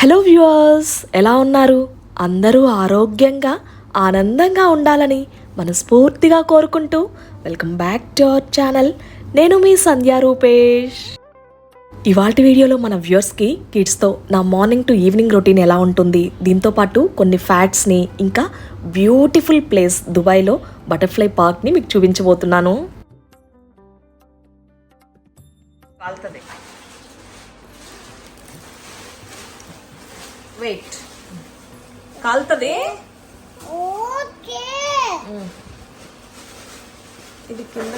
Hello viewers ఎలా ఉన్నారు? అందరూ ఆరోగ్యంగా ఆనందంగా ఉండాలని మనస్ఫూర్తిగా కోరుకుంటూ welcome back to our channel. నేను మీ సంధ్యా రూపేష్. ఇవాటి వీడియోలో మన వ్యూవర్స్కి కిడ్స్తో నా మార్నింగ్ టు ఈవినింగ్ రొటీన్ ఎలా ఉంటుంది? దీంతో పాటు కొన్ని ఫ్యాక్ట్స్ని ఇంకా బ్యూటిఫుల్ ప్లేస్ దుబాయ్లో బటర్ఫ్లై పార్క్ని మీకు చూపించబోతున్నాను. కాలుతుంది. వెయిట్ కాలుతుంది? ఓకే. ఇది కింద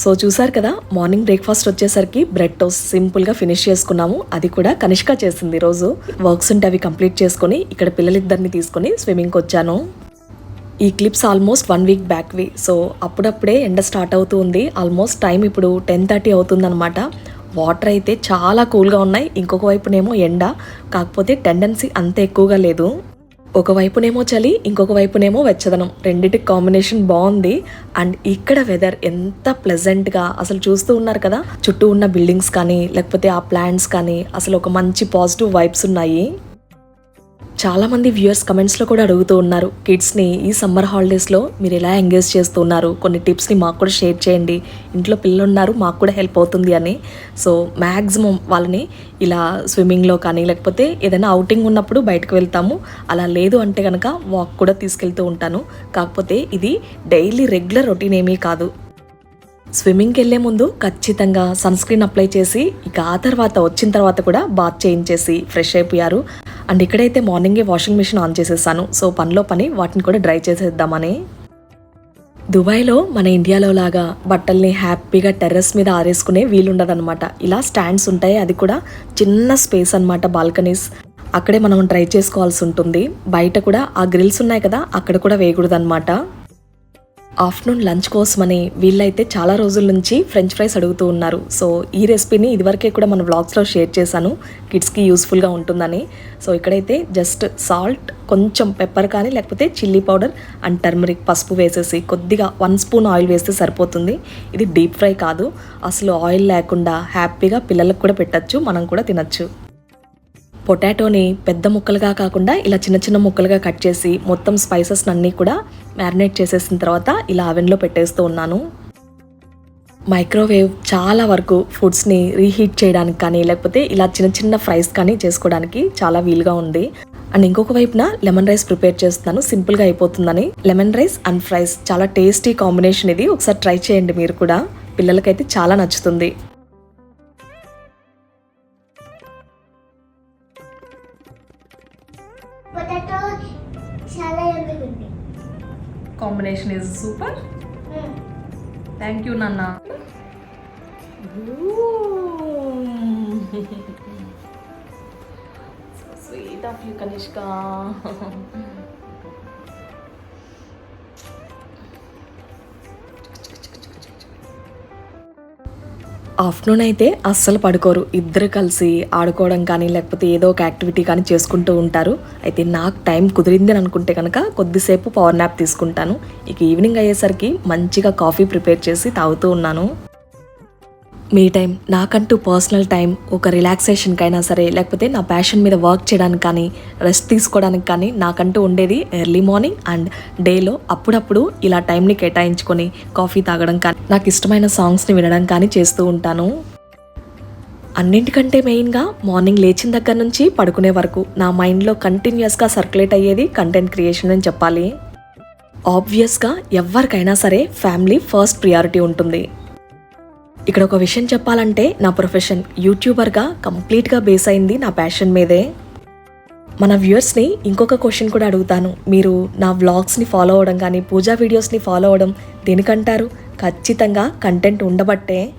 సో చూసారు కదా మార్నింగ్ బ్రేక్ఫాస్ట్ వచ్చేసరికి బ్రెడ్ టోస్ట్ సింపుల్గా ఫినిష్ చేసుకున్నాము. అది కూడా కనిష్క చేసింది ఈరోజు వర్క్స్ ఉంటే అవి కంప్లీట్ చేసుకొని ఇక్కడ పిల్లలిద్దరిని తీసుకొని స్విమ్మింగ్కి వచ్చాను. ఈ క్లిప్స్ ఆల్మోస్ట్ వన్ వీక్ బ్యాక్వి. సో అప్పుడప్పుడే ఎండ స్టార్ట్ అవుతూ ఉంది. ఆల్మోస్ట్ టైం ఇప్పుడు టెన్ థర్టీ అవుతుందన్నమాట. వాటర్ అయితే చాలా కూల్గా ఉన్నాయి. ఇంకొక వైపునేమో ఎండ. కాకపోతే టెండెన్సీ అంత ఎక్కువగా లేదు. ఒక వైపునేమో చలి ఇంకొక వైపునేమో వెచ్చదనం. రెండింటికి కాంబినేషన్ బాగుంది అండ్ ఇక్కడ వెదర్ ఎంత ప్లెజెంట్గా అసలు చూస్తూ ఉన్నారు కదా? చుట్టూ ఉన్న బిల్డింగ్స్ కానీ లేకపోతే ఆ ప్లాంట్స్ కానీ అసలు ఒక మంచి పాజిటివ్ వైబ్స్ ఉన్నాయి. చాలా మంది వ్యూయర్స్ కమెంట్స్లో కూడా అడుగుతూ ఉన్నారు కిడ్స్ని ఈ సమ్మర్ హాలిడేస్లో మీరు ఎలా ఎంగేజ్ చేస్తున్నారు కొన్ని టిప్స్ని మాకు కూడా షేర్ చేయండి. ఇంట్లో పిల్లలు ఉన్నారు మాకు కూడా హెల్ప్ అవుతుంది అని. సో మ్యాక్సిమం వాళ్ళని ఇలా స్విమ్మింగ్లో కానీ లేకపోతే ఏదైనా అవుటింగ్ ఉన్నప్పుడు బయటకు వెళ్తాము. అలా లేదు అంటే కనుక వాక్ కూడా తీసుకెళ్తూ ఉంటాను. కాకపోతే ఇది డైలీ రెగ్యులర్ రొటీన్ ఏమీ కాదు. స్విమ్మింగ్కి వెళ్ళే ముందు ఖచ్చితంగా సన్ స్క్రీన్ అప్లై చేసి ఇక ఆ తర్వాత వచ్చిన తర్వాత కూడా బాత్ చేయించేసి ఫ్రెష్ అయిపోయారు. అండ్ ఇక్కడైతే మార్నింగే వాషింగ్ మిషన్ ఆన్ చేసేసాను. సో పనిలో పని వాటిని కూడా డ్రై చేసేద్దామని. దుబాయ్లో మన ఇండియాలో లాగా బట్టల్ని హ్యాపీగా టెర్రస్ మీద ఆరేసుకునే వీలుండదనమాట ఇలా స్టాండ్స్ ఉంటాయి. అది కూడా చిన్న స్పేస్ అన్నమాట బాల్కనీస్. అక్కడే మనం డ్రై చేసుకోవాల్సి ఉంటుంది. బయట కూడా ఆ గ్రిల్స్ ఉన్నాయి కదా అక్కడ కూడా వేయకూడదన్నమాట. ఆఫ్టర్నూన్ లంచ్ కోసమని వీళ్ళైతే చాలా రోజుల నుంచి ఫ్రెంచ్ ఫ్రైస్ అడుగుతూ ఉన్నారు. సో ఈ రెసిపీని ఇదివరకే కూడా మన వ్లాగ్స్లో షేర్ చేశాను. కిడ్స్కి యూస్ఫుల్గా ఉంటుందని. సో ఇక్కడైతే జస్ట్ సాల్ట్ కొంచెం పెప్పర్ కానీ లేకపోతే చిల్లీ పౌడర్ అండ్ టర్మరిక్ పసుపు వేసేసి కొద్దిగా వన్ స్పూన్ ఆయిల్ వేస్తే సరిపోతుంది. ఇది డీప్ ఫ్రై కాదు. అసలు ఆయిల్ లేకుండా హ్యాపీగా పిల్లలకు కూడా పెట్టచ్చు మనం కూడా తినచ్చు. పొటాటోని పెద్ద ముక్కలుగా కాకుండా ఇలా చిన్న చిన్న ముక్కలుగా కట్ చేసి మొత్తం స్పైసెస్ అన్నీ కూడా మ్యారినేట్ చేసేసిన తర్వాత ఇలా అవెన్లో పెట్టేస్తూ ఉన్నాను. మైక్రోవేవ్ చాలా వరకు ఫుడ్స్ని రీహీట్ చేయడానికి కానీ లేకపోతే ఇలా చిన్న చిన్న ఫ్రైస్ కానీ చేసుకోవడానికి చాలా వీలుగా ఉంది. అండ్ ఇంకొక వైపున లెమన్ రైస్ ప్రిపేర్ చేస్తున్నాను. సింపుల్గా అయిపోతుందని. లెమన్ రైస్ అండ్ ఫ్రైస్ చాలా టేస్టీ కాంబినేషన్ ఇది. ఒకసారి ట్రై చేయండి మీరు కూడా. పిల్లలకైతే చాలా నచ్చుతుంది. combination is super. Thank you, Nana. Ooh. so sweet of you, Kanishka. Afternoon అయితే అస్సలు పడుకోరు. ఇద్దరు కలిసి ఆడుకోవడం కానీ లేకపోతే ఏదో ఒక యాక్టివిటీ కానీ చేసుకుంటూ ఉంటారు. అయితే నాకు టైం కుదిరింది అని అనుకుంటే కనుక కొద్దిసేపు పవర్ నాప్ తీసుకుంటాను. ఇక ఈవినింగ్ అయ్యేసరికి మంచిగా కాఫీ ప్రిపేర్ చేసి తాగుతూ ఉన్నాను. మీ టైం నాకంటూ పర్సనల్ టైం ఒక రిలాక్సేషన్కైనా సరే లేకపోతే నా ప్యాషన్ మీద వర్క్ చేయడానికి కానీ రెస్ట్ తీసుకోవడానికి కానీ నాకంటూ ఉండేది ఎర్లీ మార్నింగ్ అండ్ డేలో అప్పుడప్పుడు ఇలా టైంని కేటాయించుకొని కాఫీ తాగడం కానీ నాకు ఇష్టమైన సాంగ్స్ని వినడం కానీ చేస్తూ ఉంటాను. అన్నింటికంటే మెయిన్గా మార్నింగ్ లేచిన దగ్గర నుంచి పడుకునే వరకు నా మైండ్లో కంటిన్యూస్గా సర్క్యులేట్ అయ్యేది కంటెంట్ క్రియేషన్ అని చెప్పాలి. ఆబ్వియస్గా ఎవరికైనా సరే ఫ్యామిలీ ఫస్ట్ ప్రియారిటీ ఉంటుంది. ఇక్కడ ఒక విషయం చెప్పాలంటే నా ప్రొఫెషన్ యూట్యూబర్గా కంప్లీట్గా బేస్ అయింది నా ప్యాషన్ మీదే. మన వ్యూయర్స్ని ఇంకొక క్వశ్చన్ కూడా అడుగుతాను. మీరు నా వ్లాగ్స్ని ఫాలో అవ్వడం కానీ పూజా వీడియోస్ని ఫాలో అవ్వడం దేనికంటారు? ఖచ్చితంగా కంటెంట్ ఉండబట్టే.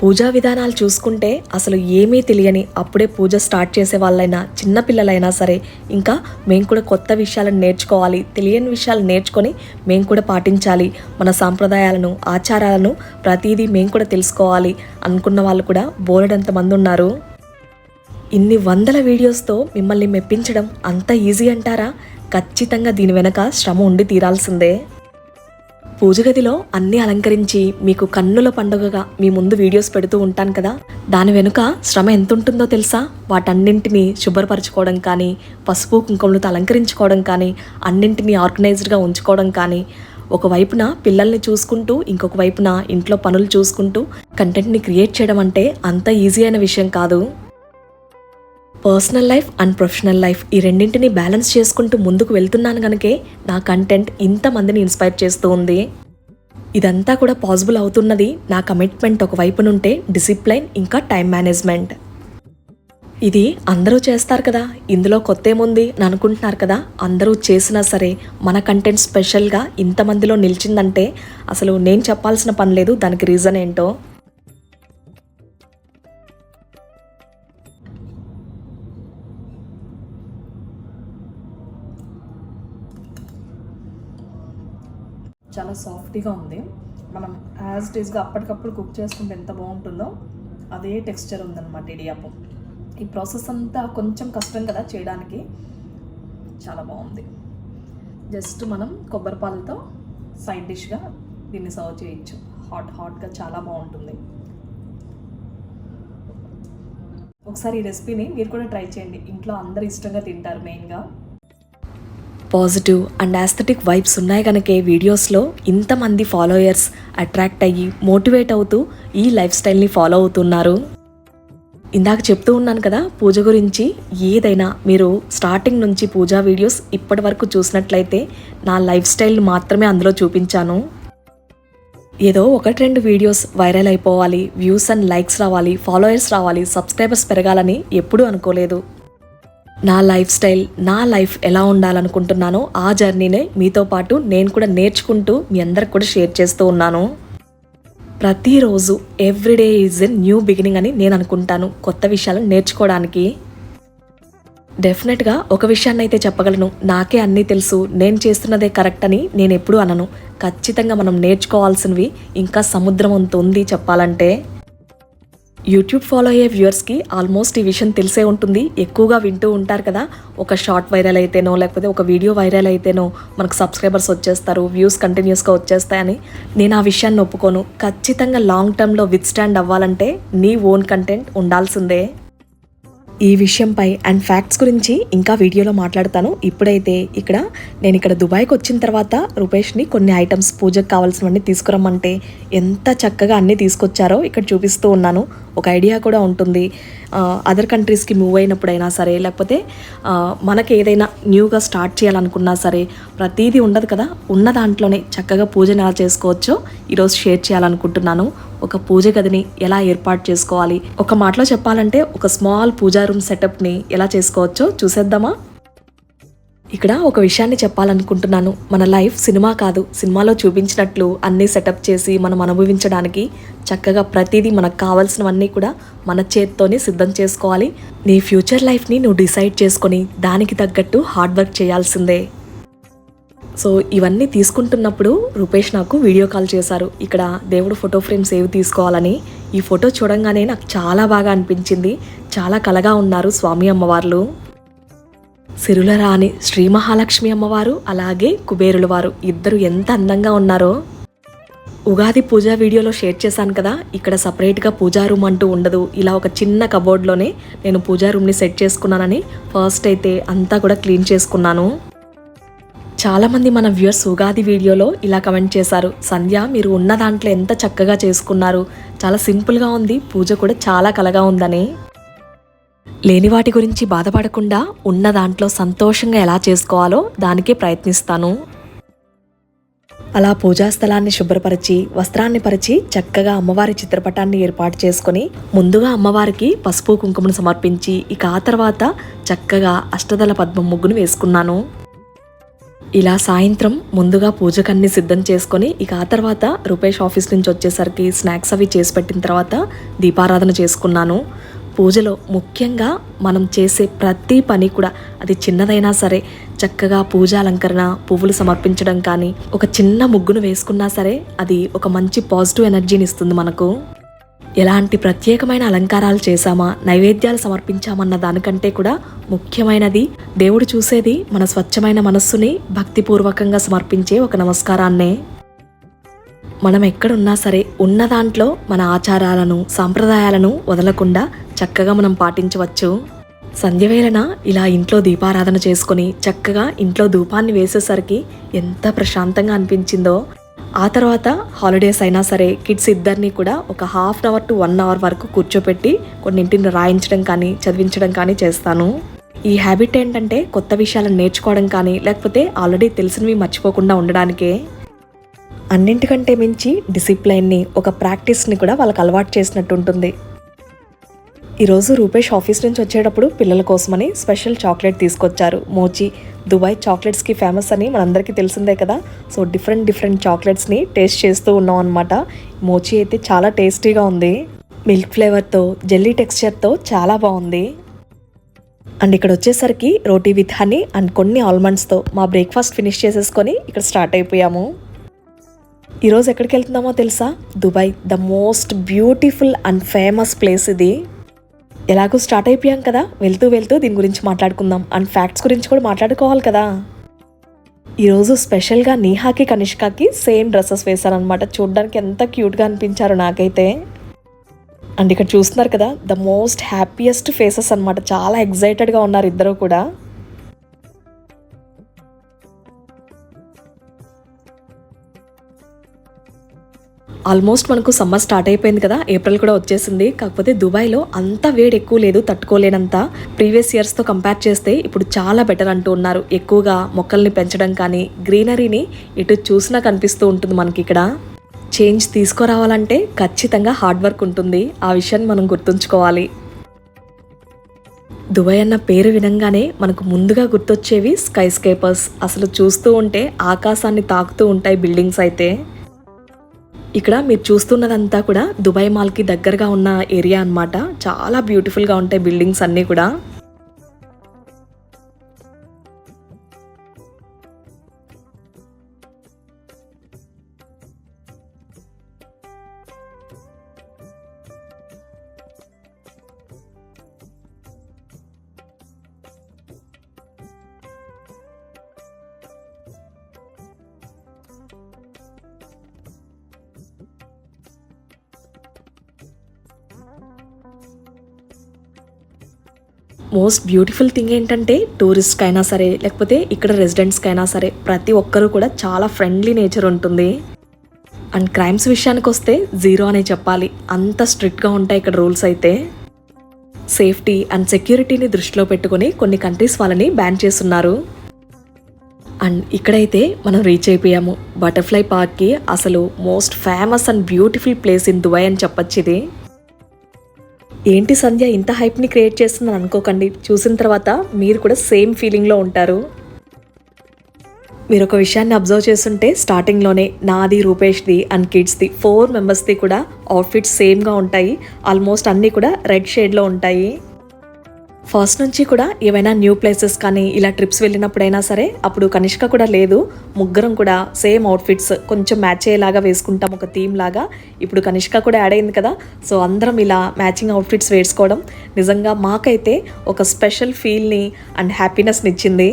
పూజా విధానాలు చూసుకుంటే అసలు ఏమీ తెలియని అప్పుడే పూజ స్టార్ట్ చేసే వాళ్ళైనా చిన్నపిల్లలైనా సరే ఇంకా మేము కూడా కొత్త విషయాలను నేర్చుకోవాలి తెలియని విషయాలు నేర్చుకొని మేము కూడా పాటించాలి. మన సాంప్రదాయాలను ఆచారాలను ప్రతిదీ మేము కూడా తెలుసుకోవాలి అనుకున్న వాళ్ళు కూడా బోలెడంత మంది ఉన్నారు. ఇన్ని వందల వీడియోస్తో మిమ్మల్ని మెప్పించడం అంత ఈజీ అంటారా? ఖచ్చితంగా దీని వెనక శ్రమ ఉండి తీరాల్సిందే. పూజ గదిలో అన్ని అలంకరించి మీకు కన్నుల పండుగగా మీ ముందు వీడియోస్ పెడుతూ ఉంటాను కదా. దాని వెనుక శ్రమ ఎంత ఉంటుందో తెలుసా? వాటన్నింటినీ శుభ్రపరచుకోవడం కానీ పసుపు కుంకుమలతో అలంకరించుకోవడం కానీ అన్నింటినీ ఆర్గనైజ్డ్గా ఉంచుకోవడం కానీ ఒక వైపున పిల్లల్ని చూసుకుంటూ ఇంకొక వైపున ఇంట్లో పనులు చూసుకుంటూ కంటెంట్ని క్రియేట్ చేయడం అంటే అంత ఈజీ అయిన విషయం కాదు. Personal life and professional life ఈ రెండింటిని బ్యాలెన్స్ చేసుకుంటూ ముందుకు వెళ్తున్నాను కనుకే నా కంటెంట్ ఇంతమందిని ఇన్స్పైర్ చేస్తూ ఉంది. ఇదంతా కూడా పాసిబుల్ అవుతున్నది నా కమిట్మెంట్ ఒక వైపు నుంటే డిసిప్లైన్ ఇంకా టైం మేనేజ్మెంట్. ఇది అందరూ చేస్తారు కదా ఇందులో కొత్త ఏముంది అని అనుకుంటున్నారు కదా అందరూ చేసినా సరే మన కంటెంట్ స్పెషల్గా ఇంతమందిలో నిలిచిందంటే అసలు నేను చెప్పాల్సిన పని లేదు దానికి రీజన్ ఏంటో. చాలా సాఫ్ట్గా ఉంది. మనం యాజ్ ఇట్ అప్పటికప్పుడు కుక్ చేసుకుంటే ఎంత బాగుంటుందో అదే టెక్స్చర్ ఉందన్నమాట ఇడియాపం. ఈ ప్రాసెస్ అంతా కొంచెం కష్టం కదా చేయడానికి. చాలా బాగుంది. జస్ట్ మనం కొబ్బరి పాలతో సైడ్ డిష్గా దీన్ని సర్వ్ చేయొచ్చు. హాట్ హాట్గా చాలా బాగుంటుంది. ఒకసారి ఈ రెసిపీని మీరు కూడా ట్రై చేయండి. ఇంట్లో అందరు ఇష్టంగా తింటారు మెయిన్గా పాజిటివ్ అండ్ ఆస్థెటిక్ వైబ్స్ ఉన్నాయి కనుకే వీడియోస్లో ఇంతమంది ఫాలోయర్స్ అట్రాక్ట్ అయ్యి మోటివేట్ అవుతూ ఈ లైఫ్ స్టైల్ని ఫాలో అవుతున్నారు. ఇందాక చెప్తూ ఉన్నాను కదా పూజ గురించి ఏదైనా మీరు స్టార్టింగ్ నుంచి పూజా వీడియోస్ ఇప్పటి వరకు చూసినట్లయితే నా లైఫ్ స్టైల్ మాత్రమే అందులో చూపించాను. ఏదో ఒకటి రెండు వీడియోస్ వైరల్ అయిపోవాలి వ్యూస్ అండ్ లైక్స్ రావాలి ఫాలోయర్స్ రావాలి సబ్స్క్రైబర్స్ పెరగాలని ఎప్పుడూ అనుకోలేదు. నా లైఫ్ స్టైల్ నా లైఫ్ ఎలా ఉండాలనుకుంటున్నానో ఆ జర్నీనే మీతో పాటు నేను కూడా నేర్చుకుంటూ మీ అందరికి కూడా షేర్ చేస్తూ ఉన్నాను. ప్రతిరోజు everyday is a new beginning అని నేను అనుకుంటాను కొత్త విషయాలను నేర్చుకోవడానికి. డెఫినెట్గా ఒక విషయాన్ని అయితే చెప్పగలను. నాకే అన్నీ తెలుసు. నేను చేస్తున్నదే కరెక్ట్ అని నేను ఎప్పుడూ అనను. ఖచ్చితంగా మనం నేర్చుకోవాల్సినవి ఇంకా సముద్రం అంత ఉంది చెప్పాలంటే. యూట్యూబ్ ఫాలో అయ్యే వ్యూవర్స్కి ఆల్మోస్ట్ ఈ విషయం తెలిసే ఉంటుంది. ఎక్కువగా వింటూ ఉంటారు కదా. ఒక షార్ట్ వైరల్ అయితేనో లేకపోతే ఒక వీడియో వైరల్ అయితేనో మనకు సబ్స్క్రైబర్స్ వచ్చేస్తారు వ్యూస్ కంటిన్యూస్గా వచ్చేస్తాయని నేను ఆ విషయాన్ని ఒప్పుకోను. ఖచ్చితంగా లాంగ్ టర్మ్లో విత్ స్టాండ్ అవ్వాలంటే నీ ఓన్ కంటెంట్ ఉండాల్సిందే. ఈ విషయంపై అండ్ ఫ్యాక్ట్స్ గురించి ఇంకా వీడియోలో మాట్లాడతాను. ఇప్పుడైతే ఇక్కడ నేను ఇక్కడ దుబాయ్కి వచ్చిన తర్వాత రూపేష్ని కొన్ని ఐటమ్స్ పూజకు కావాల్సినవన్నీ తీసుకురమ్మంటే ఎంత చక్కగా అన్నీ తీసుకొచ్చారో ఇక్కడ చూపిస్తూ ఉన్నాను. ఒక ఐడియా కూడా ఉంటుంది. అదర్ కంట్రీస్కి మూవ్ అయినప్పుడైనా సరే లేకపోతే మనకి ఏదైనా న్యూగా స్టార్ట్ చేయాలనుకున్నా సరే ప్రతీదీ ఉండదు కదా. ఉన్న దాంట్లోనే చక్కగా పూజను ఎలా చేసుకోవచ్చో ఈరోజు షేర్ చేయాలనుకుంటున్నాను. ఒక పూజ గదిని ఎలా ఏర్పాటు చేసుకోవాలి? ఒక మాటలో చెప్పాలంటే ఒక స్మాల్ పూజా రూమ్ సెటప్ని ఎలా చేసుకోవచ్చో చూసేద్దామా? ఇక్కడ ఒక విషయాన్ని చెప్పాలనుకుంటున్నాను. మన లైఫ్ సినిమా కాదు. సినిమాలో చూపించినట్లు అన్నీ సెటప్ చేసి మనం అనుభవించడానికి చక్కగా ప్రతిదీ మనకు కావాల్సినవన్నీ కూడా మన చేత్తోనే సిద్ధం చేసుకోవాలి. నీ ఫ్యూచర్ లైఫ్ని నువ్వు డిసైడ్ చేసుకొని దానికి తగ్గట్టు హార్డ్ వర్క్ చేయాల్సిందే. సో ఇవన్నీ తీసుకుంటున్నప్పుడు రూపేష్ నాకు వీడియో కాల్ చేశారు. ఇక్కడ దేవుడు ఫోటో ఫ్రేమ్స్ ఏవి తీసుకోవాలని. ఈ ఫోటో చూడంగానే నాకు చాలా బాగా అనిపించింది. చాలా కలగా ఉన్నారు స్వామి అమ్మవార్లు. సిరుల రాణి శ్రీ మహాలక్ష్మి అమ్మవారు అలాగే కుబేరుల వారు ఇద్దరు ఎంత అందంగా ఉన్నారో. ఉగాది పూజా వీడియోలో షేర్ చేశాను కదా ఇక్కడ సపరేట్గా పూజా రూమ్ అంటూ ఉండదు. ఇలా ఒక చిన్న కబోర్డ్లోనే నేను పూజా రూమ్ని సెట్ చేసుకున్నానని ఫస్ట్ అయితే అంతా కూడా క్లీన్ చేసుకున్నాను. చాలామంది మన వ్యూయర్స్ ఉగాది వీడియోలో ఇలా కమెంట్ చేశారు సంధ్య మీరు ఉన్న దాంట్లో ఎంత చక్కగా చేసుకున్నారు. చాలా సింపుల్గా ఉంది పూజ కూడా చాలా కలగా ఉందని. లేని వాటి గురించి బాధపడకుండా ఉన్న దాంట్లో సంతోషంగా ఎలా చేసుకోవాలో దానికే ప్రయత్నిస్తాను. అలా పూజా స్థలాన్ని శుభ్రపరిచి వస్త్రాన్ని పరిచి చక్కగా అమ్మవారి చిత్రపటాన్ని ఏర్పాటు చేసుకొని ముందుగా అమ్మవారికి పసుపు కుంకుమను సమర్పించి ఇక ఆ తర్వాత చక్కగా అష్టదళ పద్మం ముగ్గును వేసుకున్నాను. ఇలా సాయంత్రం ముందుగా పూజకన్ని సిద్ధం చేసుకొని ఇక ఆ తర్వాత రూపేష్ ఆఫీస్ నుంచి వచ్చేసరికి స్నాక్స్ అవి చేసి పెట్టిన తర్వాత దీపారాధన చేసుకున్నాను. పూజలో ముఖ్యంగా మనం చేసే ప్రతి పని కూడా అది చిన్నదైనా సరే చక్కగా పూజ అలంకరణ పువ్వులు సమర్పించడం కానీ ఒక చిన్న ముగ్గును వేసుకున్నా సరే అది ఒక మంచి పాజిటివ్ ఎనర్జీని ఇస్తుంది మనకు. ఎలాంటి ప్రత్యేకమైన అలంకారాలు చేశామా నైవేద్యాలు సమర్పించామన్న దానికంటే కూడా ముఖ్యమైనది దేవుడు చూసేది మన స్వచ్ఛమైన మనస్సుని భక్తిపూర్వకంగా సమర్పించే ఒక నమస్కారాన్నే. మనం ఎక్కడున్నా సరే ఉన్న దాంట్లో మన ఆచారాలను సాంప్రదాయాలను వదలకుండా చక్కగా మనం పాటించవచ్చు. సంధ్యవేళన ఇలా ఇంట్లో దీపారాధన చేసుకొని చక్కగా ఇంట్లో ధూపాన్ని వేసేసరికి ఎంత ప్రశాంతంగా అనిపించిందో. ఆ తర్వాత హాలిడేస్ అయినా సరే కిడ్స్ ఇద్దరిని కూడా ఒక half an hour to one hour వరకు కూర్చోపెట్టి కొన్నింటిని రాయించడం కానీ చదివించడం కానీ చేస్తాను. ఈ హ్యాబిట్ ఏంటంటే కొత్త విషయాలను నేర్చుకోవడం కానీ లేకపోతే ఆల్రెడీ తెలిసినవి మర్చిపోకుండా ఉండడానికే. అన్నింటికంటే మించి డిసిప్లైన్ని ఒక ప్రాక్టీస్ని కూడా వాళ్ళకి అలవాటు చేసినట్టు ఉంటుంది. ఈరోజు రూపేష్ ఆఫీస్ నుంచి వచ్చేటప్పుడు పిల్లల కోసమని స్పెషల్ చాక్లెట్ తీసుకొచ్చారు. మోచి దుబాయ్ చాక్లెట్స్కి ఫేమస్ అని మనందరికీ తెలిసిందే కదా. సో డిఫరెంట్ డిఫరెంట్ చాక్లెట్స్ని టేస్ట్ చేస్తూ ఉన్నాం అనమాట మోచి అయితే చాలా టేస్టీగా ఉంది. మిల్క్ ఫ్లేవర్తో జెల్లీ టెక్స్చర్తో చాలా బాగుంది. అండ్ ఇక్కడ వచ్చేసరికి రోటీ విత్ హనీ అండ్ కొన్ని ఆల్మండ్స్తో మా బ్రేక్ఫాస్ట్ ఫినిష్ చేసేసుకొని ఇక్కడ స్టార్ట్ అయిపోయాము. ఈరోజు ఎక్కడికి వెళ్తున్నామో తెలుసా? Dubai. The most beautiful and famous place ఇది. ఎలాగో స్టార్ట్ అయిపోయాం కదా. వెళ్తూ వెళ్తూ దీని గురించి మాట్లాడుకుందాం. అండ్ ఫ్యాక్ట్స్ గురించి కూడా మాట్లాడుకోవాలి కదా. ఈరోజు స్పెషల్గా నీహాకి కనిష్కాకి సేమ్ డ్రెస్సెస్ వేశారనమాట చూడడానికి ఎంత క్యూట్గా అనిపించారు నాకైతే. అండ్ ఇక్కడ చూస్తున్నారు కదా ద మోస్ట్ హ్యాపీయెస్ట్ ఫేసెస్ అన్నమాట. చాలా ఎగ్జైటెడ్గా ఉన్నారు ఇద్దరు కూడా. ఆల్మోస్ట్ మనకు సమ్మర్ స్టార్ట్ అయిపోయింది కదా ఏప్రిల్ కూడా వచ్చేసింది. కాకపోతే దుబాయ్లో అంత వేడి ఎక్కువ లేదు తట్టుకోలేనంత. ప్రీవియస్ ఇయర్స్తో కంపేర్ చేస్తే ఇప్పుడు చాలా బెటర్ అంటూ ఉన్నారు. ఎక్కువగా మొక్కల్ని పెంచడం కానీ గ్రీనరీని ఇటు చూసినా కనిపిస్తూ ఉంటుంది మనకి ఇక్కడ. చేంజ్ తీసుకురావాలంటే ఖచ్చితంగా హార్డ్ వర్క్ ఉంటుంది. ఆ విషయాన్ని మనం గుర్తుంచుకోవాలి. దుబాయ్ అన్న పేరు వినంగానే మనకు ముందుగా గుర్తొచ్చేవి స్కై స్కేపర్స్ అసలు చూస్తూ ఉంటే ఆకాశాన్ని తాకుతూ ఉంటాయి బిల్డింగ్స్ అయితే. ఇక్కడ మీరు చూస్తున్నదంతా కూడా దుబాయ్ మాల్కి దగ్గరగా ఉన్న ఏరియా అన్నమాట. చాలా బ్యూటిఫుల్గా ఉంటాయి బిల్డింగ్స్ అన్నీ కూడా. మోస్ట్ బ్యూటిఫుల్ థింగ్ ఏంటంటే టూరిస్ట్కి అయినా సరే లేకపోతే ఇక్కడ రెసిడెంట్స్కి అయినా సరే ప్రతి ఒక్కరూ కూడా చాలా ఫ్రెండ్లీ నేచర్ ఉంటుంది. అండ్ క్రైమ్స్ విషయానికి వస్తే జీరో అనే చెప్పాలి. అంత స్ట్రిక్ట్గా ఉంటాయి ఇక్కడ రూల్స్ అయితే. సేఫ్టీ అండ్ సెక్యూరిటీని దృష్టిలో పెట్టుకొని కొన్ని కంట్రీస్ వాళ్ళని బ్యాన్ చేస్తున్నారు. అండ్ ఇక్కడైతే మనం రీచ్ అయిపోయాము. బటర్ఫ్లై పార్క్కి అసలు most famous and beautiful place in Dubai అని చెప్పొచ్చు ఇది. ఏంటి సంధ్య ఇంత హైప్ని క్రియేట్ చేస్తుందని అనుకోకండి. చూసిన తర్వాత మీరు కూడా సేమ్ ఫీలింగ్లో ఉంటారు. మీరు ఒక విషయాన్ని అబ్జర్వ్ చేస్తుంటే స్టార్టింగ్లోనే నాది రూపేష్ది అండ్ కిడ్స్ది ఫోర్ మెంబర్స్ది కూడా అవుట్ఫిట్స్ సేమ్గా ఉంటాయి. ఆల్మోస్ట్ అన్నీ కూడా రెడ్ షేడ్లో ఉంటాయి. ఫస్ట్ నుంచి కూడా ఏవైనా న్యూ ప్లేసెస్ కానీ ఇలా ట్రిప్స్ వెళ్ళినప్పుడైనా సరే అప్పుడు కనిష్క కూడా లేదు. ముగ్గురం కూడా సేమ్ అవుట్ఫిట్స్ కొంచెం మ్యాచ్ అయ్యేలాగా వేసుకుంటాం ఒక థీమ్ లాగా. ఇప్పుడు కనిష్క కూడా యాడ్ అయింది కదా సో అందరం ఇలా మ్యాచింగ్ అవుట్ఫిట్స్ వేసుకోవడం నిజంగా మాకైతే ఒక స్పెషల్ ఫీల్ని అండ్ హ్యాపీనెస్ని ఇచ్చింది.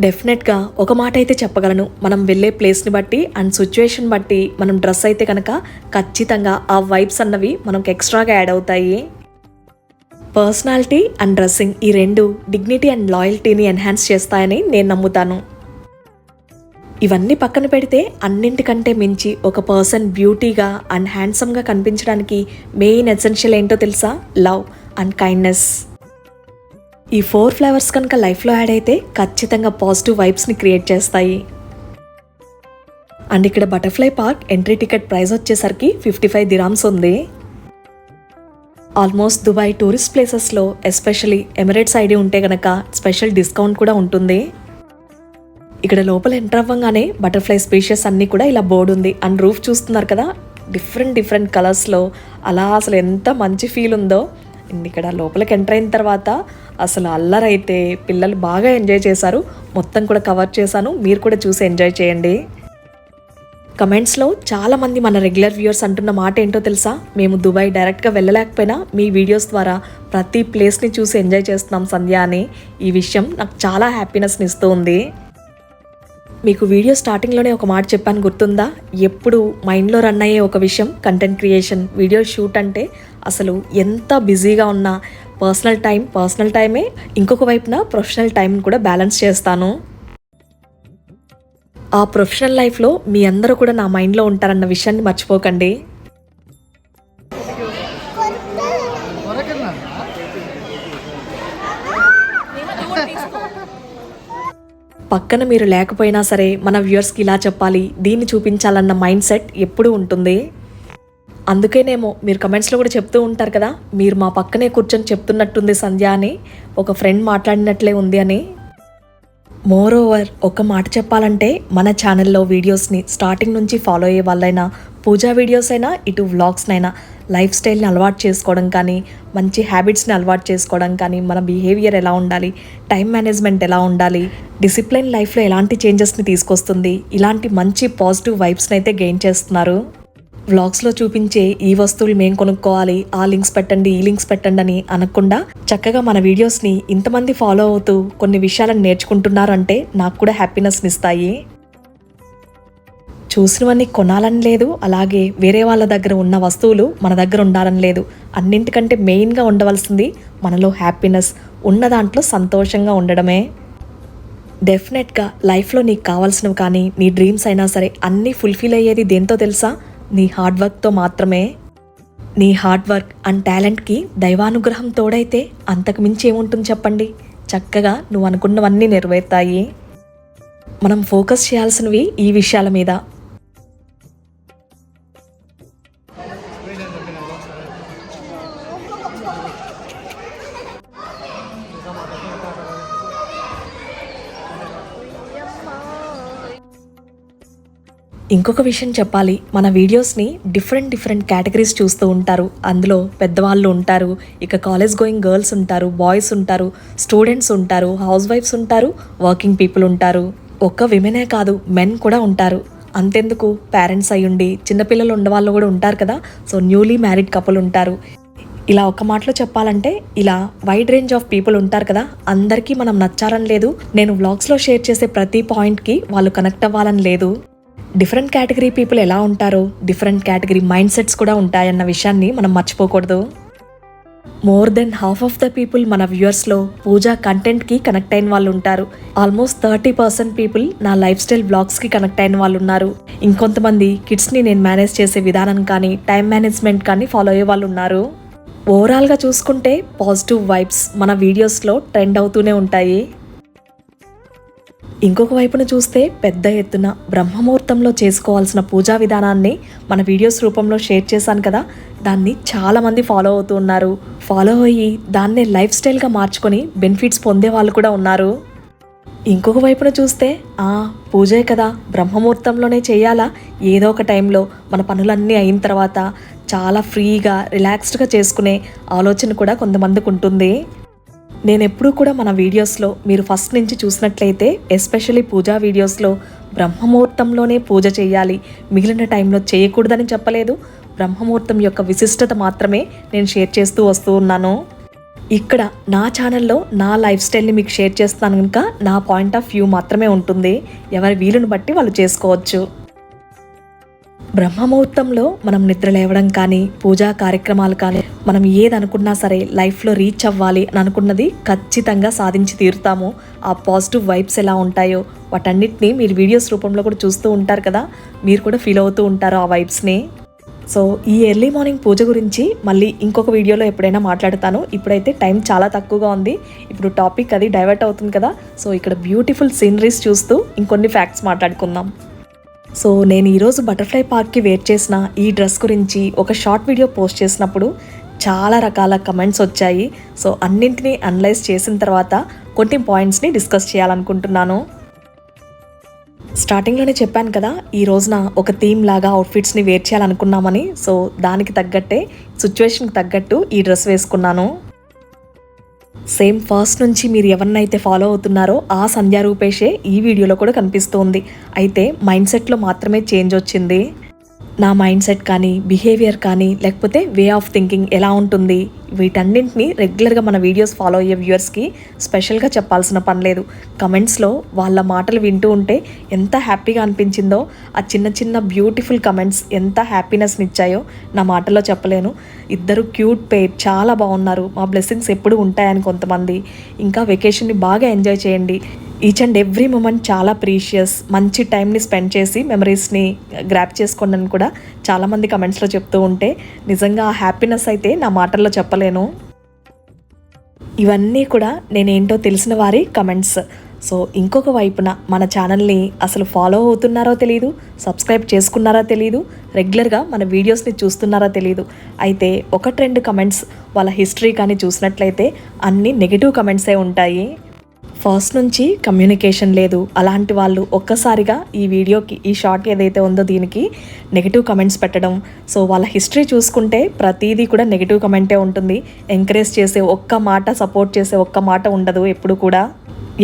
డెఫినెట్గా ఒక మాట అయితే చెప్పగలను. మనం వెళ్ళే ప్లేస్ని బట్టి అండ్ సిచ్యువేషన్ బట్టి మనం డ్రెస్ అయితే కనుక ఖచ్చితంగా ఆ వైబ్స్ అన్నవి మనకు ఎక్స్ట్రాగా యాడ్ అవుతాయి. పర్సనాలిటీ అండ్ డ్రెస్సింగ్ ఈ రెండు డిగ్నిటీ అండ్ లాయల్టీని ఎన్హాన్స్ చేస్తాయని నేను నమ్ముతాను. ఇవన్నీ పక్కన పెడితే అన్నింటికంటే మించి ఒక పర్సన్ బ్యూటీగా అండ్ హ్యాండ్సమ్గా కనిపించడానికి మెయిన్ ఎసెన్షియల్ ఏంటో తెలుసా? Love and kindness. ఈ ఫోర్ ఫ్లేవర్స్ కనుక లైఫ్లో యాడ్ అయితే ఖచ్చితంగా పాజిటివ్ వైబ్స్ని క్రియేట్ చేస్తాయి. అండ్ ఇక్కడ butterfly park entry ticket price వచ్చేసరికి ఫిఫ్టీ ఫైవ్ దిరామ్స్ ఉంది. ఆల్మోస్ట్ దుబాయ్ టూరిస్ట్ ప్లేసెస్లో ఎస్పెషలీ ఎమిరేట్స్ ఐడి ఉంటే గనక స్పెషల్ డిస్కౌంట్ కూడా ఉంటుంది. ఇక్కడ లోపల ఎంటర్ అవ్వగానే బటర్ఫ్లై స్పీషియస్ అన్నీ కూడా ఇలా బోర్డు ఉంది. అండ్ రూఫ్ చూస్తున్నారు కదా డిఫరెంట్ డిఫరెంట్ కలర్స్లో అలా అసలు ఎంత మంచి ఫీల్ ఉందో. అండ్ ఇక్కడ లోపలికి ఎంటర్ అయిన తర్వాత అసలు అల్లరైతే పిల్లలు బాగా ఎంజాయ్ చేశారు. మొత్తం కూడా కవర్ చేశాను. మీరు కూడా చూసి ఎంజాయ్ చేయండి. కమెంట్స్లో చాలామంది మన రెగ్యులర్ వ్యూవర్స్ అంటున్న మాట ఏంటో తెలుసా? మేము దుబాయ్ డైరెక్ట్గా వెళ్ళలేకపోయినా మీ వీడియోస్ ద్వారా ప్రతి ప్లేస్ని చూసి ఎంజాయ్ చేస్తున్నాం సంధ్య అని ఈ విషయం నాకు చాలా హ్యాపీనెస్ని ఇస్తూ ఉంది. మీకు వీడియో స్టార్టింగ్లోనే ఒక మాట చెప్పాను గుర్తుందా? ఎప్పుడు మైండ్లో రన్ అయ్యే ఒక విషయం కంటెంట్ క్రియేషన్ వీడియో షూట్ అంటే అసలు ఎంత బిజీగా ఉన్నా పర్సనల్ టైం పర్సనల్ టైమే ఇంకొక వైపున ప్రొఫెషనల్ టైం కూడా బ్యాలెన్స్ చేస్తాను. ఆ ప్రొఫెషనల్ లైఫ్లో మీ అందరూ కూడా నా మైండ్లో ఉంటారన్న విషయాన్ని మర్చిపోకండి. పక్కన మీరు లేకపోయినా సరే మన వ్యూయర్స్కి ఇలా చెప్పాలి దీన్ని చూపించాలన్న మైండ్ సెట్ ఎప్పుడూ ఉంటుంది. అందుకేనేమో మీరు కమెంట్స్లో కూడా చెప్తూ ఉంటారు కదా మీరు మా పక్కనే కూర్చొని చెప్తున్నట్టుంది సంధ్య అని ఒక ఫ్రెండ్ మాట్లాడినట్లే ఉంది అని. మోరోవర్ ఒక మాట చెప్పాలంటే మన ఛానల్లో వీడియోస్ని స్టార్టింగ్ నుంచి ఫాలో అయ్యే వాళ్ళైనా పూజా వీడియోస్ అయినా ఇటు వ్లాగ్స్నైనా లైఫ్ స్టైల్ని అలవాటు చేసుకోవడం కానీ మంచి హ్యాబిట్స్ని అలవాటు చేసుకోవడం కానీ మన బిహేవియర్ ఎలా ఉండాలి టైం మేనేజ్మెంట్ ఎలా ఉండాలి డిసిప్లిన్ లైఫ్లో ఎలాంటి చేంజెస్ని తీసుకొస్తుంది ఇలాంటి మంచి పాజిటివ్ వైబ్స్ని అయితే గెయిన్ చేస్తున్నారు. వ్లాగ్స్లో చూపించే ఈ వస్తువులు మేం కొనుక్కోవాలి ఆ లింక్స్ పెట్టండి ఈ లింక్స్ పెట్టండి అని అనకుండా చక్కగా మన వీడియోస్ని ఇంతమంది ఫాలో అవుతూ కొన్ని విషయాలను నేర్చుకుంటున్నారు అంటే నాకు కూడా హ్యాపీనెస్ని ఇస్తాయి. చూసినవన్నీ కొనాలని లేదు అలాగే వేరే వాళ్ళ దగ్గర ఉన్న వస్తువులు మన దగ్గర ఉండాలని లేదు. అన్నింటికంటే మెయిన్గా ఉండవలసింది మనలో హ్యాపీనెస్ ఉన్న దాంట్లో సంతోషంగా ఉండడమే. డెఫినెట్గా లైఫ్లో నీకు కావాల్సినవి కానీ నీ డ్రీమ్స్ అయినా సరే అన్నీ ఫుల్ఫిల్ అయ్యేది దేంతో తెలుసా? నీ హార్డ్ వర్క్తో మాత్రమే నీ హార్డ్ వర్క్ అండ్ టాలెంట్కి దైవానుగ్రహం తోడైతే అంతకు మించి ఏముంటుంది చెప్పండి? చక్కగా నువ్వు అనుకున్నవన్నీ నెరవేరుతాయి. మనం ఫోకస్ చేయాల్సినవి ఈ విషయాల మీద. ఇంకొక విషయం చెప్పాలి. మన వీడియోస్ని డిఫరెంట్ డిఫరెంట్ కేటగిరీస్ చూస్తూ ఉంటారు. అందులో పెద్దవాళ్ళు ఉంటారు. ఇక కాలేజ్ గోయింగ్ గర్ల్స్ ఉంటారు. బాయ్స్ ఉంటారు. స్టూడెంట్స్ ఉంటారు. హౌస్ వైఫ్స్ ఉంటారు. వర్కింగ్ పీపుల్ ఉంటారు. ఒక్క విమెనే కాదు. మెన్ కూడా ఉంటారు. అంతెందుకు? పేరెంట్స్ అయ్యుండి చిన్నపిల్లలు ఉండవాళ్ళు కూడా ఉంటారు కదా. సో న్యూలీ మ్యారీడ్ కపుల్ ఉంటారు. ఇలా ఒక మాటలో చెప్పాలంటే ఇలా వైడ్ రేంజ్ ఆఫ్ పీపుల్ ఉంటారు కదా. అందరికీ మనం నచ్చాలని లేదు. నేను వ్లాగ్స్లో షేర్ చేసే ప్రతి పాయింట్కి వాళ్ళు కనెక్ట్ అవ్వాలని లేదు. డిఫరెంట్ కేటగిరీ పీపుల్ ఎలా ఉంటారో డిఫరెంట్ కేటగిరీ మైండ్ సెట్స్ కూడా ఉంటాయన్న విషయాన్ని మనం మర్చిపోకూడదు. More than half of the people మన వ్యూయర్స్లో పూజా కంటెంట్కి కనెక్ట్ అయిన వాళ్ళు ఉంటారు. ఆల్మోస్ట్ థర్టీ పర్సెంట్ పీపుల్ నా లైఫ్ స్టైల్ బ్లాగ్స్కి కనెక్ట్ అయిన వాళ్ళు ఉన్నారు. ఇంకొంతమంది కిడ్స్ని నేను మేనేజ్ చేసే విధానం కానీ టైం మేనేజ్మెంట్ కానీ ఫాలో అయ్యే వాళ్ళు ఉన్నారు. ఓవరాల్గా చూసుకుంటే పాజిటివ్ వైబ్స్ మన వీడియోస్లో ట్రెండ్ అవుతూనే ఉంటాయి. ఇంకొక వైపున చూస్తే పెద్ద ఎత్తున బ్రహ్మముహూర్తంలో చేసుకోవాల్సిన పూజా విధానాన్ని మన వీడియోస్ రూపంలో షేర్ చేశాను కదా. దాన్ని చాలామంది ఫాలో అవుతూ ఉన్నారు. ఫాలో అయ్యి దాన్నే లైఫ్ స్టైల్గా మార్చుకొని బెనిఫిట్స్ పొందే వాళ్ళు కూడా ఉన్నారు. ఇంకొక వైపున చూస్తే ఆ పూజే కదా. బ్రహ్మముహూర్తంలోనే చేయాలా? ఏదో ఒక టైంలో మన పనులన్నీ అయిన తర్వాత చాలా ఫ్రీగా రిలాక్స్డ్గా చేసుకునే ఆలోచన కూడా కొంతమందికి ఉంటుంది. నేను ఎప్పుడూ కూడా మన వీడియోస్లో మీరు ఫస్ట్ నుంచి చూసినట్లయితే ఎస్పెషల్లీ పూజా వీడియోస్లో బ్రహ్మముహూర్తంలోనే పూజ చేయాలి. మిగిలిన టైంలో చేయకూడదని చెప్పలేదు. బ్రహ్మముహూర్తం యొక్క విశిష్టత మాత్రమే నేను షేర్ చేస్తూ వస్తూ ఉన్నాను. ఇక్కడ నా ఛానల్లో నా లైఫ్ స్టైల్ని మీకు షేర్ చేస్తాను కనుక నా పాయింట్ ఆఫ్ వ్యూ మాత్రమే ఉంటుంది. ఎవరి వీలుని బట్టి వాళ్ళు చేసుకోవచ్చు. బ్రహ్మముహూర్తంలో మనం నిద్ర లేవడం కానీ పూజా కార్యక్రమాలు కానీ మనం ఏదనుకున్నా సరే లైఫ్లో రీచ్ అవ్వాలి అని అనుకున్నది ఖచ్చితంగా సాధించి తీరుతాము. ఆ పాజిటివ్ వైబ్స్ ఎలా ఉంటాయో వాటన్నిటిని మీరు వీడియోస్ రూపంలో కూడా చూస్తూ ఉంటారు కదా. మీరు కూడా ఫీల్ అవుతూ ఉంటారు ఆ వైబ్స్ని. సో ఈ ఎర్లీ మార్నింగ్ పూజ గురించి మళ్ళీ ఇంకొక వీడియోలో ఎప్పుడైనా మాట్లాడతాను. ఇప్పుడైతే టైం చాలా తక్కువగా ఉంది. ఇప్పుడు టాపిక్ అది డైవర్ట్ అవుతుంది కదా. సో ఇక్కడ బ్యూటిఫుల్ సీనరీస్ చూస్తూ ఇంకొన్ని ఫ్యాక్ట్స్ మాట్లాడుకుందాం. సో నేను ఈరోజు బటర్ఫ్లై పార్క్కి వెయిట్ చేసిన ఈ డ్రెస్ గురించి ఒక షార్ట్ వీడియో పోస్ట్ చేసినప్పుడు చాలా రకాల కమెంట్స్ వచ్చాయి. సో అన్నింటినీ అనలైజ్ చేసిన తర్వాత కొన్ని పాయింట్స్ని డిస్కస్ చేయాలనుకుంటున్నాను. స్టార్టింగ్లోనే చెప్పాను కదా ఈ రోజున ఒక థీమ్ లాగా అవుట్ఫిట్స్ని వేర్ చేయాలనుకున్నామని సో దానికి తగ్గట్టే సిచ్యువేషన్కి తగ్గట్టు ఈ డ్రెస్ వేసుకున్నాను. సేమ్ ఫస్ట్ నుంచి మీరు ఎవరినైతే ఫాలో అవుతున్నారో ఆ సంధ్యా రూపేషే ఈ వీడియోలో కూడా కనిపిస్తుంది. అయితే మైండ్ సెట్లో మాత్రమే చేంజ్ వచ్చింది. నా మైండ్ సెట్ కానీ బిహేవియర్ కానీ లేకపోతే వే ఆఫ్ థింకింగ్ ఎలా ఉంటుంది? వీటన్నింటినీ రెగ్యులర్గా మన వీడియోస్ ఫాలో అయ్యే వ్యూవర్స్కి స్పెషల్గా చెప్పాల్సిన పని లేదు. కమెంట్స్లో వాళ్ళ మాటలు వింటూ ఉంటే ఎంత హ్యాపీగా అనిపించిందో ఆ చిన్న చిన్న బ్యూటిఫుల్ కమెంట్స్ ఎంత హ్యాపీనెస్ని ఇచ్చాయో నా మాటల్లో చెప్పలేను. ఇద్దరు క్యూట్ పేర్ చాలా బాగున్నారు. మా బ్లెస్సింగ్స్ ఎప్పుడు ఉంటాయని కొంతమంది. ఇంకా వెకేషన్ని బాగా ఎంజాయ్ చేయండి. ఈచ్ అండ్ ఎవ్రీ మూమెంట్ చాలా ప్రీషియస్. మంచి టైంని స్పెండ్ చేసి మెమరీస్ని గ్రాప్ చేసుకోండి అని కూడా చాలామంది కమెంట్స్లో చెప్తూ ఉంటే నిజంగా ఆ హ్యాపీనెస్ అయితే నా మాటల్లో చెప్పలేను ఇవన్నీ కూడా నేనేంటో తెలిసిన వారి కమెంట్స్ సో ఇంకొక వైపున మన ఛానల్ని అసలు ఫాలో అవుతున్నారో తెలియదు సబ్స్క్రైబ్ చేసుకున్నారా తెలియదు రెగ్యులర్గా మన వీడియోస్ని చూస్తున్నారా తెలియదు అయితే ఒకటి రెండు కమెంట్స్ వాళ్ళ హిస్టరీ కానీ చూసినట్లయితే అన్ని నెగిటివ్ కమెంట్సే ఉంటాయి. ఫస్ట్ నుంచి కమ్యూనికేషన్ లేదు. అలాంటి వాళ్ళు ఒక్కసారిగా ఈ వీడియోకి ఈ షార్ట్ ఏదైతే ఉందో దీనికి నెగిటివ్ కమెంట్స్ పెట్టడం. సో వాళ్ళ హిస్టరీ చూసుకుంటే ప్రతిదీ కూడా నెగిటివ్ కమెంటే ఉంటుంది. ఎంకరేజ్ చేసే ఒక్క మాట సపోర్ట్ చేసే ఒక్క మాట ఉండదు ఎప్పుడు కూడా.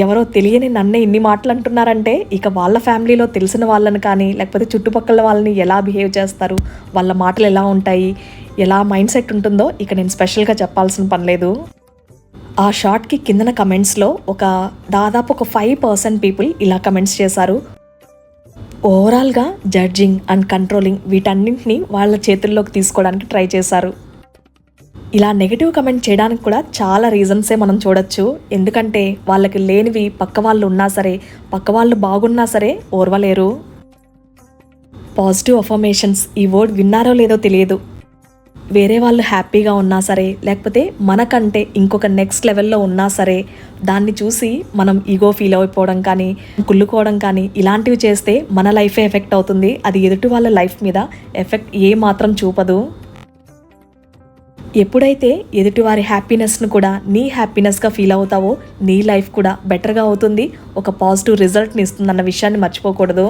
ఎవరో తెలియని నన్నే ఇన్ని మాటలు అంటున్నారంటే ఇక వాళ్ళ ఫ్యామిలీలో తెలిసిన వాళ్ళని కానీ లేకపోతే చుట్టుపక్కల వాళ్ళని ఎలా బిహేవ్ చేస్తారు? వాళ్ళ మాటలు ఎలా ఉంటాయి? ఎలా మైండ్ సెట్ ఉంటుందో ఇక నేను స్పెషల్గా చెప్పాల్సిన పని లేదు. ఆ షార్ట్కి కిందన కమెంట్స్లో ఒక దాదాపు ఒక ఫైవ్ పర్సెంట్ పీపుల్ ఇలా కమెంట్స్ చేశారు. ఓవరాల్గా జడ్జింగ్ అండ్ కంట్రోలింగ్ వీటన్నింటినీ వాళ్ళ చేతుల్లోకి తీసుకోవడానికి ట్రై చేశారు. ఇలా నెగిటివ్ కమెంట్ చేయడానికి కూడా చాలా రీజన్సే మనం చూడొచ్చు. ఎందుకంటే వాళ్ళకి లేనివి పక్క వాళ్ళు ఉన్నా సరే పక్క వాళ్ళు బాగున్నా సరే ఓర్వలేరు. పాజిటివ్ అఫర్మేషన్స్ ఈ వర్డ్ విన్నారో లేదో తెలియదు. వేరే వాళ్ళు హ్యాపీగా ఉన్నా సరే లేకపోతే మనకంటే ఇంకొక నెక్స్ట్ లెవెల్లో ఉన్నా సరే దాన్ని చూసి మనం ఈగో ఫీల్ అయిపోవడం కానీ కుళ్ళుకోవడం కానీ ఇలాంటివి చేస్తే మన లైఫే ఎఫెక్ట్ అవుతుంది. అది ఎదుటి వాళ్ళ లైఫ్ మీద ఎఫెక్ట్ ఏ మాత్రం చూపదు. ఎప్పుడైతే ఎదుటివారి హ్యాపీనెస్ను కూడా నీ హ్యాపీనెస్గా ఫీల్ అవుతావో నీ లైఫ్ కూడా బెటర్గా అవుతుంది. ఒక పాజిటివ్ రిజల్ట్ని ఇస్తుందన్న విషయాన్ని మర్చిపోకూడదు.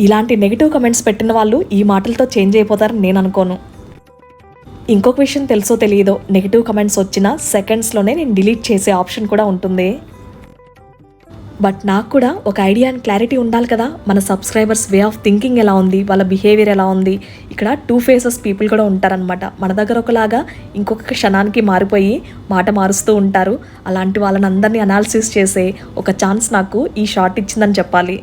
ఇలాంటి నెగిటివ్ కమెంట్స్ పెట్టిన వాళ్ళు ఈ మాటలతో చేంజ్ అయిపోతారని నేను అనుకోను. ఇంకొక విషయం తెలుసో తెలియదో నెగిటివ్ కమెంట్స్ వచ్చిన సెకండ్స్లోనే నేను డిలీట్ చేసే ఆప్షన్ కూడా ఉంటుంది. బట్ నాకు కూడా ఒక ఐడియా అండ్ క్లారిటీ ఉండాలి కదా. మన సబ్స్క్రైబర్స్ వే ఆఫ్ థింకింగ్ ఎలా ఉంది? వాళ్ళ బిహేవియర్ ఎలా ఉంది? ఇక్కడ టూ ఫేసెస్ పీపుల్ కూడా ఉంటారనమాట మన దగ్గర ఒకలాగా ఇంకొక క్షణానికి మారిపోయి మాట మారుస్తూ ఉంటారు. అలాంటి వాళ్ళని అందరినీ అనాలిసిస్ చేసే ఒక ఛాన్స్ నాకు ఈ షార్ట్ ఇచ్చిందని చెప్పాలి.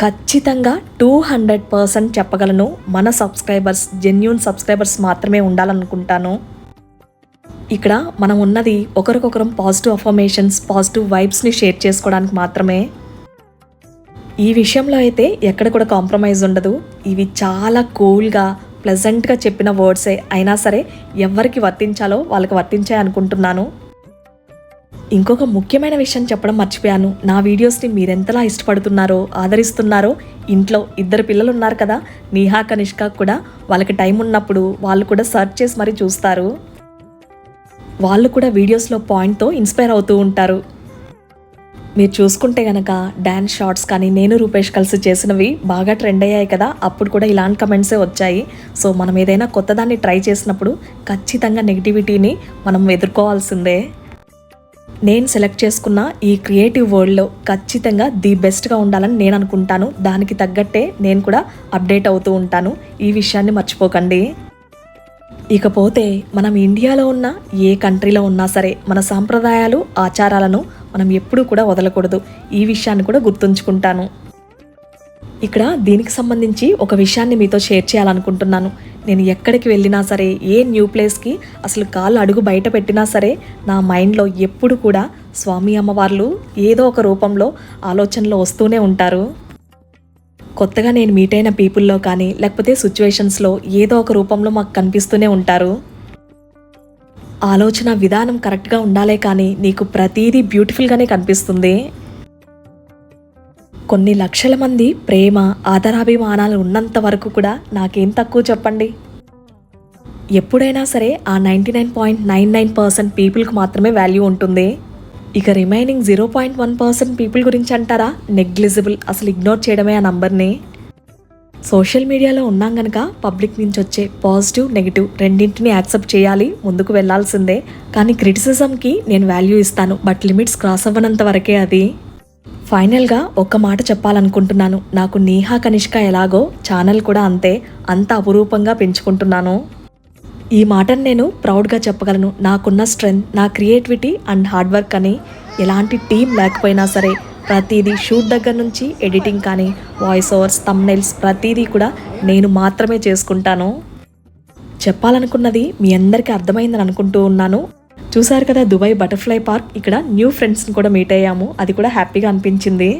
ఖచ్చితంగా టూ హండ్రెడ్ పర్సెంట్ చెప్పగలను. మన సబ్స్క్రైబర్స్ జెన్యున్ సబ్స్క్రైబర్స్ మాత్రమే ఉండాలనుకుంటాను. ఇక్కడ మనం ఉన్నది ఒకరికొకరం పాజిటివ్ అఫర్మేషన్స్ పాజిటివ్ వైబ్స్ని షేర్ చేసుకోవడానికి మాత్రమే. ఈ విషయంలో అయితే ఎక్కడ కూడా కాంప్రమైజ్ ఉండదు. ఇవి చాలా కూల్గా ప్లెజెంట్గా చెప్పిన వర్డ్సే. అయినా సరే ఎవరికి వర్తించాలో వాళ్ళకి వర్తించాయి అనుకుంటున్నాను. ఇంకొక ముఖ్యమైన విషయం చెప్పడం మర్చిపోయాను. నా వీడియోస్ని మీరెంతలా ఇష్టపడుతున్నారో ఆదరిస్తున్నారో ఇంట్లో ఇద్దరు పిల్లలు ఉన్నారు కదా నీహా కనిష్క కూడా వాళ్ళకి టైం ఉన్నప్పుడు వాళ్ళు కూడా సర్చ్ చేసి మరీ చూస్తారు. వాళ్ళు కూడా వీడియోస్లో పాయింట్తో ఇన్స్పైర్ అవుతూ ఉంటారు. మీరు చూసుకుంటే గనక డ్యాన్స్ షార్ట్స్ కానీ నేను రూపేష్ కలిసి చేసినవి బాగా ట్రెండ్ అయ్యాయి కదా అప్పుడు కూడా ఇలాంటి కమెంట్సే వచ్చాయి. సో మనం ఏదైనా కొత్తదాన్ని ట్రై చేసినప్పుడు ఖచ్చితంగా నెగిటివిటీని మనం ఎదుర్కోవాల్సిందే. నేను సెలెక్ట్ చేసుకున్న ఈ క్రియేటివ్ వరల్డ్లో ఖచ్చితంగా ది బెస్ట్గా ఉండాలని నేను అనుకుంటాను. దానికి తగ్గట్టే నేను కూడా అప్డేట్ అవుతూ ఉంటాను. ఈ విషయాన్ని మర్చిపోకండి. ఇకపోతే మనం ఇండియాలో ఉన్న ఏ కంట్రీలో ఉన్నా సరే మన సాంప్రదాయాలు ఆచారాలను మనం ఎప్పుడూ కూడా వదలకూడదు. ఈ విషయాన్ని కూడా గుర్తుంచుకుంటాను. ఇక్కడ దీనికి సంబంధించి ఒక విషయాన్ని మీతో షేర్ చేయాలనుకుంటున్నాను. నేను ఎక్కడికి వెళ్ళినా సరే ఏ న్యూ ప్లేస్కి అసలు కాళ్ళు అడుగు బయట పెట్టినా సరే నా మైండ్లో ఎప్పుడు కూడా స్వామి అమ్మవార్లు ఏదో ఒక రూపంలో ఆలోచనలో వస్తూనే ఉంటారు. కొత్తగా నేను మీట్ అయిన పీపుల్లో కానీ లేకపోతే సిచ్యువేషన్స్లో ఏదో ఒక రూపంలో మాకు కనిపిస్తూనే ఉంటారు. ఆలోచన విధానం కరెక్ట్గా ఉండాలే కానీ నీకు ప్రతీదీ బ్యూటిఫుల్గానే కనిపిస్తుంది. కొన్ని లక్షల మంది ప్రేమ ఆదరాభిమానాలు ఉన్నంత వరకు కూడా నాకేం తక్కువ చెప్పండి. ఎప్పుడైనా సరే ఆ ninety nine point nine nine percent పీపుల్కి మాత్రమే వాల్యూ ఉంటుంది. ఇక remaining zero point one percent people గురించి అంటారా? నెగ్లిజిబుల్ అసలు ఇగ్నోర్ చేయడమే ఆ నంబర్ని. సోషల్ మీడియాలో ఉన్నాం గనక పబ్లిక్ నుంచి వచ్చే పాజిటివ్ నెగిటివ్ రెండింటిని యాక్సెప్ట్ చేయాలి ముందుకు వెళ్ళాల్సిందే కానీ క్రిటిసిజంకి నేను వాల్యూ ఇస్తాను బట్ లిమిట్స్ క్రాస్ అవ్వనంత వరకే అది. ఫైనల్గా ఒక్క మాట చెప్పాలనుకుంటున్నాను. నాకు నీహా కనిష్క ఎలాగో ఛానల్ కూడా అంతే అంత అపురూపంగా పెంచుకుంటున్నాను. ఈ మాటను నేను ప్రౌడ్గా చెప్పగలను. నాకున్న స్ట్రెంగ్త్ నా క్రియేటివిటీ అండ్ హార్డ్ వర్క్ అని ఎలాంటి టీం లేకపోయినా సరే ప్రతిదీ షూట్ దగ్గర నుంచి ఎడిటింగ్ కానీ వాయిస్ ఓవర్స్ తమ్నైల్స్ ప్రతిదీ కూడా నేను మాత్రమే చేసుకుంటాను. చెప్పాలనుకున్నది మీ అందరికీ అర్థమైందని అనుకుంటూ ఉన్నాను. చూసారు కదా దుబాయ్ బటర్ఫ్లై పార్క్. ఇక్కడ న్యూ ఫ్రెండ్స్ని కూడా మీట్ అయ్యాము. అది కూడా హ్యాపీగా అనిపించింది.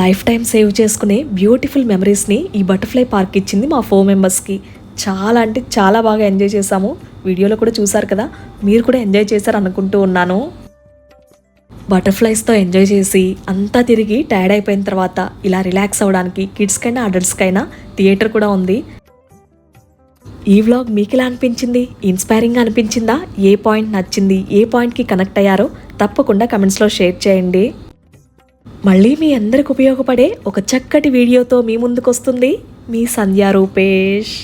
లైఫ్ టైం సేవ్ చేసుకునే బ్యూటిఫుల్ మెమరీస్ని ఈ బటర్ఫ్లై పార్క్ ఇచ్చింది మా ఫోర్ మెంబర్స్కి. చాలా అంటే చాలా బాగా ఎంజాయ్ చేశాము. వీడియోలో కూడా చూసారు కదా మీరు కూడా ఎంజాయ్ చేశారు అనుకుంటూ ఉన్నాను. బటర్ఫ్లైస్తో ఎంజాయ్ చేసి అంతా తిరిగి టైర్డ్ అయిపోయిన తర్వాత ఇలా రిలాక్స్ అవ్వడానికి కిడ్స్కైనా అడల్ట్స్కైనా థియేటర్ కూడా ఉంది. ఈ వ్లాగ్ మీకు ఎలా అనిపించింది ఇన్స్పైరింగ్ అనిపించిందా? ఏ పాయింట్ నచ్చింది? ఏ పాయింట్కి కనెక్ట్ అయ్యారో తప్పకుండా కమెంట్స్లో షేర్ చేయండి. మళ్ళీ మీ అందరికి ఉపయోగపడే ఒక చక్కటి వీడియోతో మీ ముందుకు వస్తుంది మీ సంధ్యా రూపేష్.